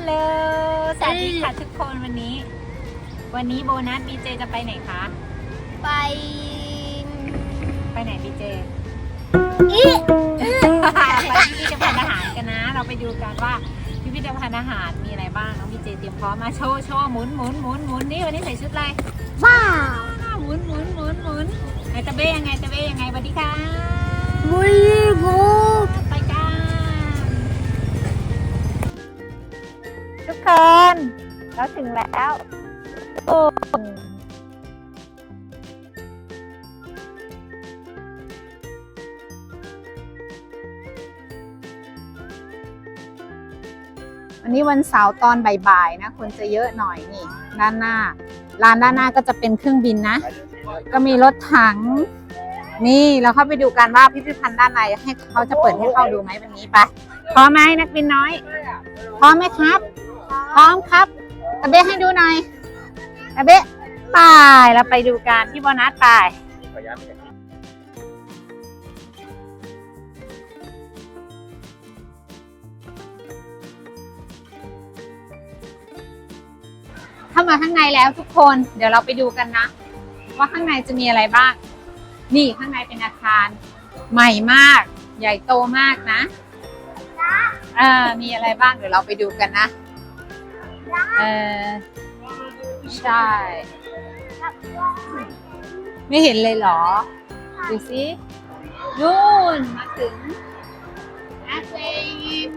ลโหลสวัสดีค่ะทุกคนวันนี้ วันนี้โบนัสบีเจจะไปไหนคะ ไป ไปไหนบีเจอีไปพิพิธภัณฑ์อาหารกันนะ เราไปดูกันว่าพิพิธภัณฑ์อาหารมีอะไรบ้างน้องบีเจเตรียมพร้อมมาโชว์โชว์หมุนหมุนหมุนหมุนนี่วันนี้ใส่ชุดอะไรว้าวหมุนหมุนหมุนหมุนไงตะเบ้ยังไงตะเบ้ยังไงสวัสดีค่ะบุยบู ราถึงแล้ว โอ้วันนี้วันเสาร์ตอนบ่ายๆนะ คนจะเยอะหน่อยนี่ ด้านหน้าร้านด้านหน้าก็จะเป็นเครื่องบินนะ ก็มีรถถัง นี่เราเข้าไปดูกันว่าพิพิธภัณฑ์ด้านในให้เขาจะเปิดให้เข้าดูไหมวันนี้ไปพร้อมไหมนักบินน้อย พร้อมไหมครับ พร้อมครับ ตะเบ้ให้ดูหน่อยตะเบ้ไปเราไปดูกันพี่โบนัสไปเข้ามาข้างในแล้วทุกคนเดี๋ยวเราไปดูกันนะ ว่าข้างในจะมีอะไรบ้าง นี่ข้างในเป็นอาคาร ใหม่มาก ใหญ่โตมากนะเออมีอะไรบ้างเดี๋ยวเราไปดูกันนะ เออใช่ ไม่เห็นเลยเหรอ ดูสินู่นมาถึงอดเวน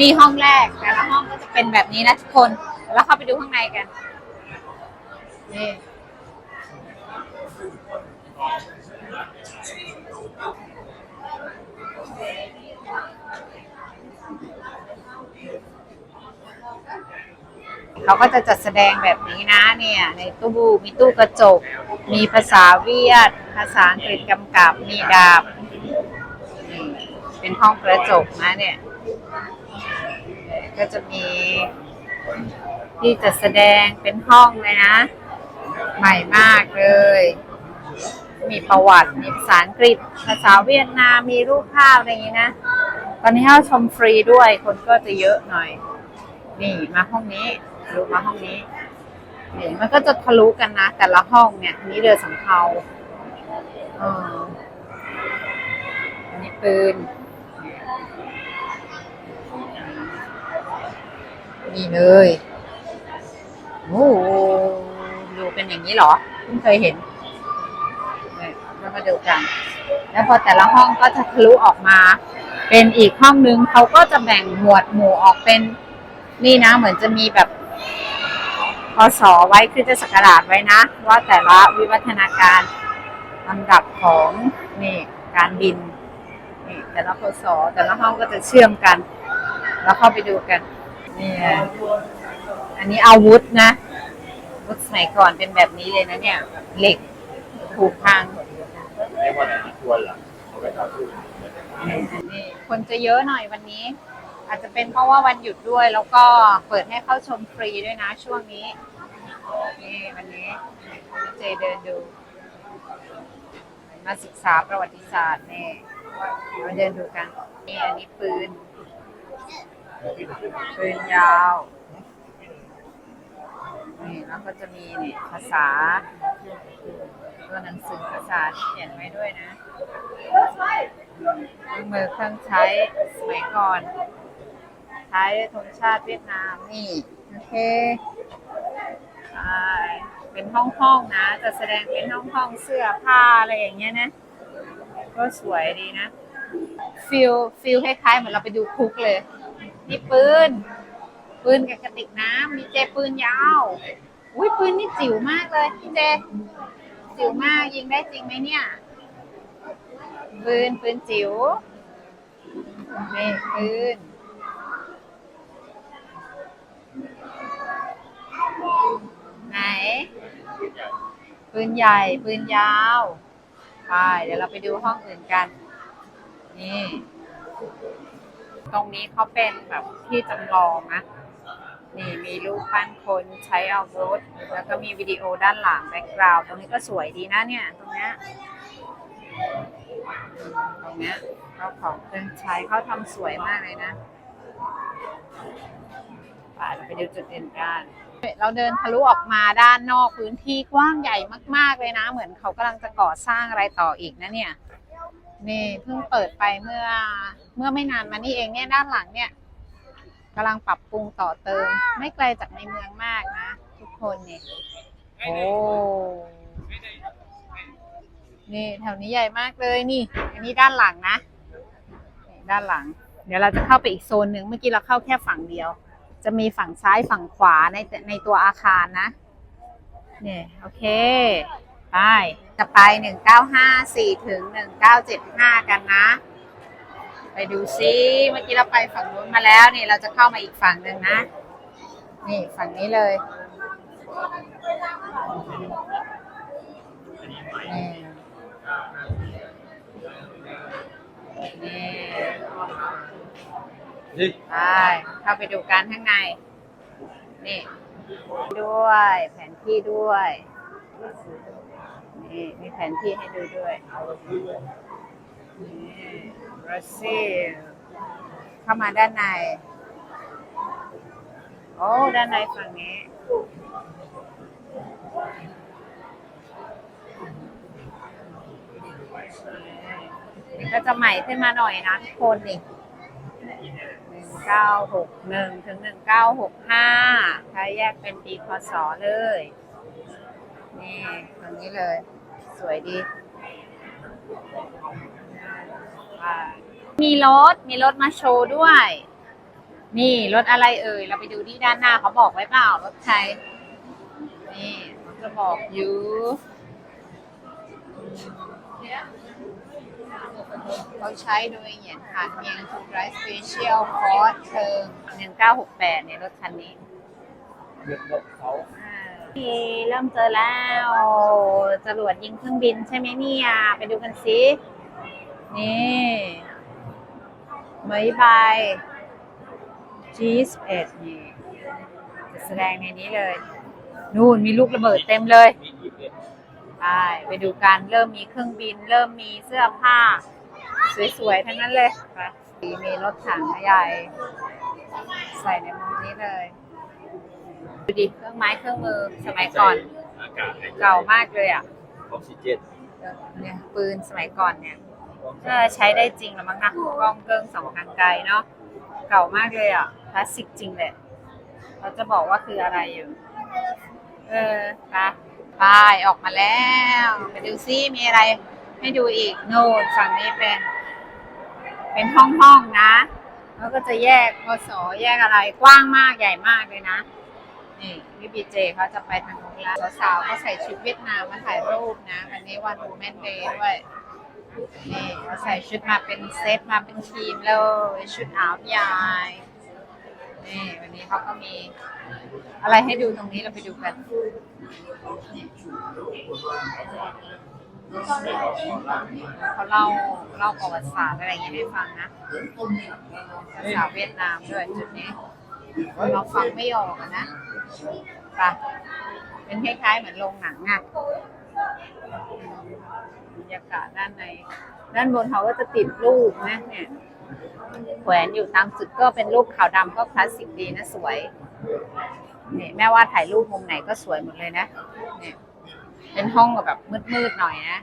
มีห้องแรก แต่ละห้องก็จะเป็นแบบนี้นะทุกคนเดี๋ยวเข้าไปดูข้างในกันนี่ เขาก็จะจัดแสดงแบบนี้นะเนี่ย ในตู้มีตู้กระจก มีภาษาเวียด ภาษาอังกฤษกำกับ มีดาบ เป็นห้องกระจกนะเนี่ย ก็จะมีที่จัดแสดงเป็นห้องเลยนะ ใหม่มากเลย มีประวัติ มีภาษาอังกฤษ ภาษาเวียดนาม มีรูปภาพอะไรอย่างนี้นะ ตอนนี้ให้เราชมฟรีด้วย คนก็จะเยอะหน่อย นี่มาห้องนี้ทะลุมาห้องนี้ นี่มันก็จะทะลุกันนะ แต่ละห้องเนี่ยนี้เรือสำเภาเอออันนี้ปืน นี่เลย โอ้โหดูเป็นอย่างนี้เหรอเพิ่งเคยเห็น เนี่ยเรามาดูกัน แล้วพอแต่ละห้องก็จะทะลุออกมา เป็นอีกห้องนึงเขาก็จะแบ่งหมวดหมู่ออกเป็นนี่นะ เหมือนจะมีแบบพศไว้คือจะสกราชไว้นะ ว่าแต่ละวิวัฒนาการลำดับของนี่การบินนี่แต่ละพศแต่ละห้องก็จะเชื่อมกัน แล้วเข้าไปดูกันนี่อันนี้อาวุธนะวุธสมัยก่อนเป็นแบบนี้เลยนะเนี่ย เหล็กผูกพัง ไม่ว่าชวนเหรอเอาไปต่อสู้นี่คนจะเยอะหน่อยวันนี้ อาจจะเป็นเพราะว่าวันหยุดด้วย แล้วก็เปิดให้เข้าชมฟรีด้วยนะช่วงนี้นี่วันนี้เจเดินดู มาศึกษาประวัติศาสตร์นี่มาเดินดูกันนี่อันนี้ปืนปืนยาวนี่แล้วก็จะมีนี่ภาษา ตัวหนังสือภาษาที่เขียนไว้ด้วยนะเครื่องมือเครื่องใช้สมัยก่อน ใช้ธงชาติเวียดนามนี่ โอเคใช่เป็นห้องห้องนะ จะแสดงเป็นห้องห้องเสื้อผ้าอะไรอย่างเงี้ยนะ ก็สวยดีนะ ฟิลฟิลคล้ายๆเหมือนเราไปดูคุกเลย นี่ปืน ปืนกับกระติกน้ำมีเจปืนยาว อุ้ยปืนนี่จิ๋วมากเลยพี่เจ จิ๋วมากยิงได้จริงไหมเนี่ยปืนปืนจิ๋วนี่ปืนไหนปืนใหญ่ปืนยาวไปเดี๋ยวเราไปดูห้องอื่นกัน นี่ ตรงนี้เขาเป็นแบบที่จำลองนะ นี่มีรูปปั้นคนใช้อาวุธแล้วก็มีวิดีโอด้านหลังแบ็กกราวด์ตรงนี้ก็สวยดีนะเนี่ย ตรงเนี้ยตรงเนี้ยเขาของเครื่องใช้เขาทำสวยมากเลยนะไปเราไปดูจุดเด่นกันเราเดินทะลุออกมาด้านนอกพื้นที่กว้างใหญ่มาก ๆ เลยนะ เหมือนเขากำลังจะก่อสร้างอะไรต่ออีกนะเนี่ยนี่เพิ่งเปิดไปเมื่อเมื่อไม่นานมานี่เองเนี่ยด้านหลังเนี่ย กำลังปรับปรุงต่อเติม ไม่ไกลจากในเมืองมากนะ ทุกคนเนี่ย โอ้ นี่แถวนี้ใหญ่มากเลยนี่ อันนี้ด้านหลังนะ ด้านหลัง เดี๋ยวเราจะเข้าไปอีกโซนหนึ่งเมื่อกี้เราเข้าแค่ฝั่งเดียว จะมีฝั่งซ้ายฝั่งขวาในในตัวอาคารนะ เนี่ยโอเคไปจะไปหนึ่งเก้าห้าสี่ถึงหนึ่งเก้าเจ็ดห้ากันนะ ไปดูซิเมื่อกี้เราไปฝั่งนู้นมาแล้วนี่เราจะเข้ามาอีกฝั่งหนึ่งนะ นี่ฝั่งนี้เลยนี่นี่นี่ไปเข้าไปดูกันข้างใน นี่ ด้วยแผนที่ด้วย นี่มีแผนที่ให้ดูด้วย นี่บราซิลเข้ามาด้านใน โอ้ ด้านในฝั่งนี้ นี่ก็จะใหม่ขึ้นมาหน่อยนะทุกคนนี่หนึ่งเก้าหกหนึ่งถึงหนึ่งเก้าหกห้าถ้าแยกเป็นปีพศเลย นี่ตรงนี้เลย สวยดี มีรถ มีรถมาโชว์ด้วย นี่รถอะไรเอ่ย เราไปดูที่ด้านหน้าเขาบอกไว้เปล่ารถใคร นี่เขาจะบอกอยู่เขาใช้โดยเหยียนผ่านเพียงทูไรสเปเชียลคอร์สเทิง1968ในรถคันนี้เดือดเขา นี่เริ่มเจอแล้วจรวดยิงเครื่องบินใช่ไหมเนี่ยไปดูกันสิ นี่มยบาย G11 นี่จะแสดงในนี้เลย นู่นมีลูกระเบิดเต็มเลยไปไปดูกันเริ่มมีเครื่องบิน เริ่มมีเสื้อผ้า สวยๆ ทั้งนั้นเลยมีรถถังใหญ่ ใส่ในมุมนี้เลย ดูดิเครื่องไม้เครื่องมือสมัยก่อนอากาศหายใจเก่ามากเลยอะออกซิเจนเนี่ยปืนสมัยก่อนเนี่ยก็ใช้ได้จริงแล้วมั้งนะกล้องเกิ้งสองทางไกลเนาะเก่ามากเลยอะคลาสสิกจริงเลยเราจะบอกว่าคืออะไรอยู่ เออไปไปออกมาแล้วไปดูซิมีอะไร ให้ดูอีกโน่นฝั่งนี้เป็น เป็นห้องห้องๆนะ แล้วก็จะแยกพศแยกอะไรกว้างมากใหญ่มากเลยนะ นี่พี่บีเจเขาจะไปทางนู้นแล้วสาวๆก็ใส่ชุดเวียดนามมาถ่ายรูปนะ วันนี้วัน Women Day ด้วยนี่เขาใส่ชุดมาเป็นเซตมาเป็นทีมเลย ชุดอาวยายนี่วันนี้เขาก็มีอะไรให้ดูตรงนี้เราไปดูกันนี่เขาเล่าเล่าประวัติศาสตร์อะไรอย่างนี้ให้ฟังนะภาษาเวียดนามด้วยจุดนี้เราฟังไม่ออกอะนะไปะเป็นคล้ายๆเหมือนโรงหนังอะบรรยากาศด้านใน ด้านบนเขาก็จะติดรูปนะเนี่ยแขวนอยู่ตามจุดก็เป็นรูปขาวดำก็คลาสสิกดีนะสวยนี่แม่ว่าถ่ายรูปมุมไหนก็สวยหมดเลยนะเนี่ยเป็นห้องแบบมืดๆหน่อยนะ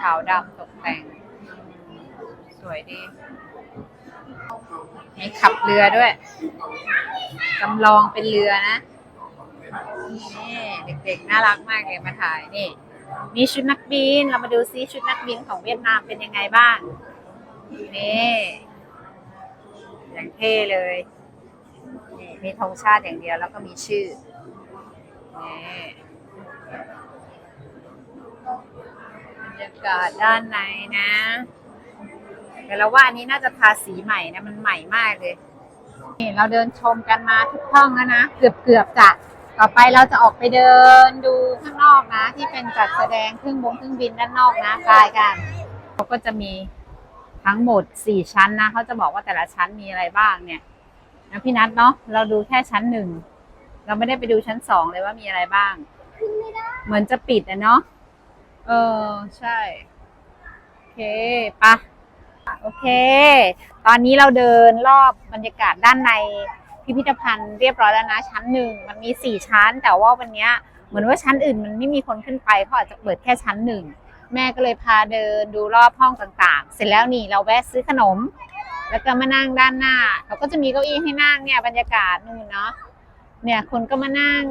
ขาวดำตกแต่ง สวยดี มีขับเรือด้วยจำลองเป็นเรือนะนี่เด็กๆ น่ารักมากเลยมาถ่ายนี่มีชุดนักบิน เรามาดูซิชุดนักบินของเวียดนามเป็นยังไงบ้าง นี่อย่างเท่เลยนี่มีธงชาติอย่างเดียวแล้วก็มีชื่อนี่บรรยากาศด้านในนะ แต่เราว่าอันนี้น่าจะทาสีใหม่นะมันใหม่มากเลยนี่เราเดินชมกันมาทุกห้องแล้วนะเกือบเกือบจะต่อไปเราจะออกไปเดินดูข้างนอกนะ ที่เป็นจัดแสดงเครื่องบงเครื่องบินด้านนอกนะกายกันเขาก็จะมีทั้งหมดสี่ชั้นนะเขาจะบอกว่าแต่ละชั้นมีอะไรบ้างเนี่ยนะพี่นัทเนาะเราดูแค่ชั้นหนึ่งเราไม่ได้ไปดูชั้นสองเลยว่ามีอะไรบ้างเหมือนจะปิดอะเนาะเออใช่ โอเคปะ โอเค ตอนนี้เราเดินรอบบรรยากาศด้านในพิพิธภัณฑ์เรียบร้อยแล้วนะชั้นหนึ่งมันมีสี่ชั้น แต่ว่าวันนี้เหมือนว่าชั้นอื่นมันไม่มีคนขึ้นไปเขาอาจจะเปิดแค่ชั้นหนึ่งแม่ก็เลยพาเดินดูรอบห้องต่างๆ เสร็จแล้วนี่เราแวะซื้อขนม แล้วก็มานั่งด้านหน้าเขาก็จะมีเก้าอี้ให้นั่งเนี่ยบรรยากาศนู่นเนาะเนี่ยคนก็มานั่ง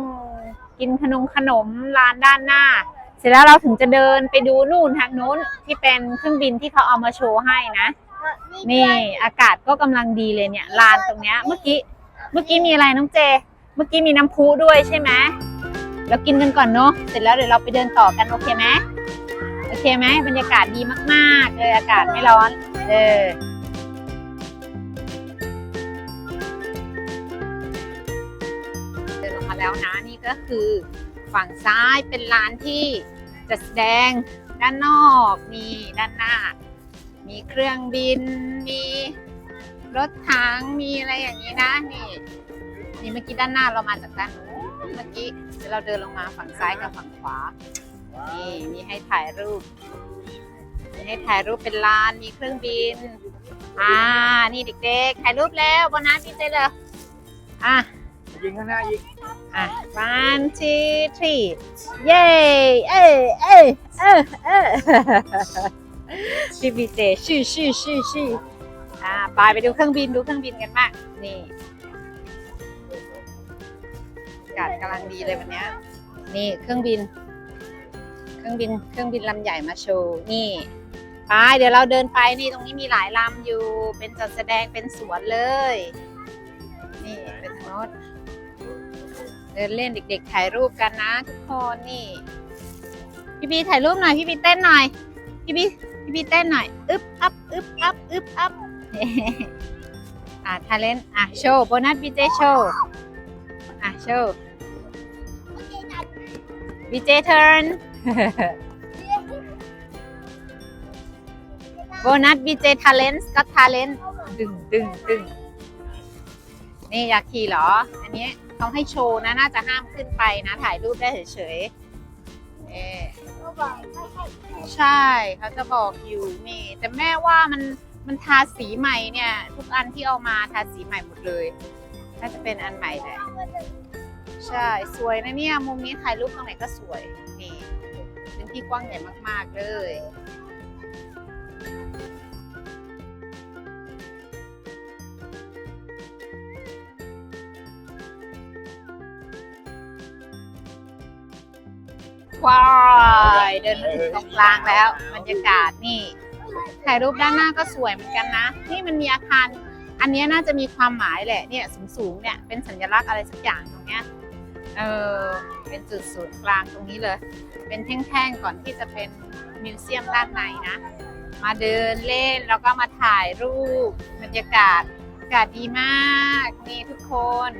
กินขนมขนมร้านด้านหน้า ร็จแล้วเราถึงจะเดินไปดูนู่นทางนู้นที่เป็นเครื่องบินที่เขาเอามาโชว์ให้นะ นี่อากาศก็กำลังดีเลยเนี่ยลานตรงเนี้ยเมื่อกี้เมื่อกี้มีอะไรน้องเจ เมื่อกี้มีน้ำพุด้วยใช่ไหมเรากินกันก่อนเนาะเสร็จแล้วเดี๋ยวเราไปเดินต่อกันโอเคไหมโอเคไหมบรรยากาศดีมากๆเลยอากาศไม่ร้อนเออเดินลงมาแล้วนะนี่ก็คือฝั่งซ้ายเป็นลานที่ จะแสดงด้านนอกนี่ด้านหน้า มีเครื่องบิน มีรถถังมีอะไรอย่างนี้นะนี่นี่เมื่อกี้ด้านหน้าเรามาจากด้านนู้นเมื่อกี้เดี๋ยวเราเดินลงมาฝั่งซ้ายกับฝั่งขวานี่มีให้ถ่ายรูปมีให้ถ่ายรูปเป็นลานมีเครื่องบินอ่านี่เด็กๆถ่ายรูปแล้วบนนั้นพี่เต้เลยอะ ยิงข้างหน้าอีกอะ one two three เย้เอ้ยเอ้ยเอ้ยเอ้ยพี่พีเจชื่อชื่อชื่อชื่ออ่าไปไปดูเครื่องบินดูเครื่องบินกันมากนี่อากาศกำลังดีเลยวันนี้นี่เครื่องบิน เครื่องบินเครื่องบินลำใหญ่มาโชว์นี่ไปเดี๋ยวเราเดินไปนี่ตรงนี้มีหลายลำอยู่เป็นจัดแสดงเป็นสวนเลย เดินเล่นเด็กๆถ่ายรูปกันนะทุกคนนี่ พี่บีถ่ายรูปหน่อยพี่บีเต้นหน่อย พี่บีพี่บีเต้นหน่อยอึ๊บอัพอึ๊บอัพอึ๊บอัพอะทาเลนอะโชว์โบนัสบีเจโชว์อะโชว์บีเจเทิร์นโบนัสบีเจทาเลนส์ก็ทาเลนดึงดึงดึงนี่อยากขี่เหรอ อันนี้ ต้องให้โชว์นะน่าจะห้ามขึ้นไปนะ ถ่ายรูปได้เฉยๆเออใช่เขาจะบอกอยู่นี่แต่แม่ว่ามันมันทาสีใหม่เนี่ย ทุกอันที่เอามาทาสีใหม่หมดเลยน่าจะเป็นอันใหม่แหละใช่สวยนะเนี่ยมุมนี้ถ่ายรูปตรงไหนก็สวยนี่เป็นที่กว้างใหญ่มากๆเลย ว้ายเดินมาถึงตรงกลางแล้ว บรรยากาศนี่ถ่ายรูปด้านหน้าก็สวยเหมือนกันนะ นี่มันมีอาคาร อันนี้น่าจะมีความหมายแหละเนี่ยสูงๆเนี่ยเป็นสัญลักษณ์อะไรสักอย่างตรงเนี้ยเออเป็นจุดศูนย์กลางตรงนี้เลย เป็นแท่งๆก่อนที่จะเป็นมิวเซียมด้านในนะ มาเดินเล่นแล้วก็มาถ่ายรูปบรรยากาศอากาศดีมากนี่ทุกคน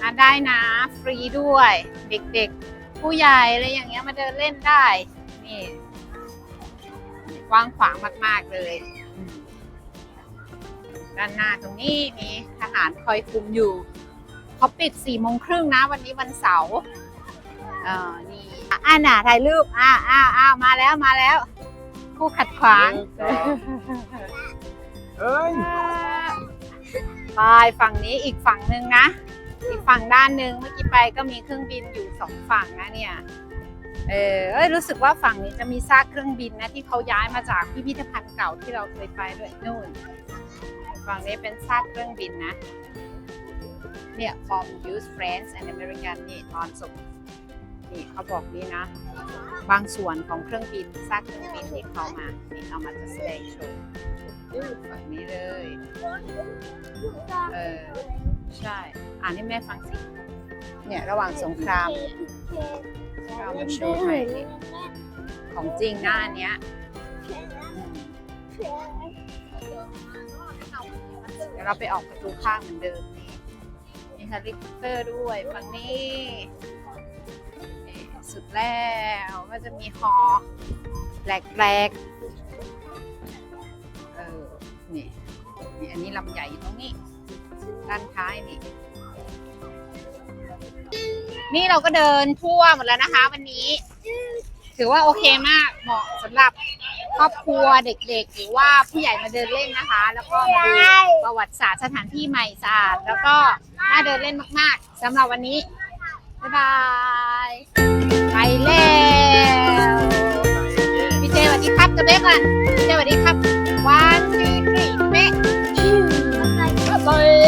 มาได้นะ ฟรีด้วย เด็กๆ ผู้ใหญ่อะไรอย่างเงี้ยมาเดินเล่นได้ นี่กว้างขวางมาก ๆ เลยอืมด้านหน้าตรงนี้มีทหารคอยคุมอยู่เขาปิดสี่โมงครึ่งนะ วันนี้วันเสาร์เออนี่อะอ่าน่ะถ่ายรูปอ่าอ่าอ่ามาแล้วมาแล้ว ผู้ขัดขวาง เอ้ย ไปฝั่งนี้อีกฝั่งหนึ่งนะ อีกฝั่งด้านหนึ่งเมื่อกี้ไปก็มีเครื่องบินอยู่สองฝั่งนะเนี่ย เออเอ้ยรู้สึกว่าฝั่งนี้จะมีซากเครื่องบินนะที่เขาย้ายมาจากพิพิธภัณฑ์เก่าที่เราเคยไปด้วยนู่น ฝั่งนี้เป็นซากเครื่องบินนะ เนี่ย from use French and American นี่ตอนสุดนี่เขาบอกนี่นะ บางส่วนของเครื่องบินซากเครื่องบินที่เขามานี่เอามาจะแสดงโชว์ฝั่งนี้เลย เออ ใช่ อ่านให้แม่ฟังสิเนี่ยระหว่างสงคราม เรามาโชว์ให้นี่ของจริงนะอันเนี้ยอืมเดี๋ยวเราไปออกประตูข้างเหมือนเดิมนี่มีเฮลิคอปเตอร์ด้วยฝั่งนี้นี่สุดแล้วก็จะมีฮอแปลกๆเออนี่นี่อันนี้ลำใหญ่อยู่ตรงนี้ ด้านท้ายนี่ นี่เราก็เดินทั่วหมดแล้วนะคะ วันนี้ ถือว่าโอเคมากเหมาะสำหรับครอบครัวเด็กๆ หรือว่าผู้ใหญ่มาเดินเล่นนะคะ แล้วก็มาดูประวัติศาสตร์สถานที่ใหม่สะอาดแล้วก็น่าเดินเล่นมากๆสำหรับวันนี้ บ๊ายบาย ไปแล้วพี่เจสวัสดีครับจัวเบ๊กอะพี่เจสวัสดีครับ one two three เบ๊ะ Bye.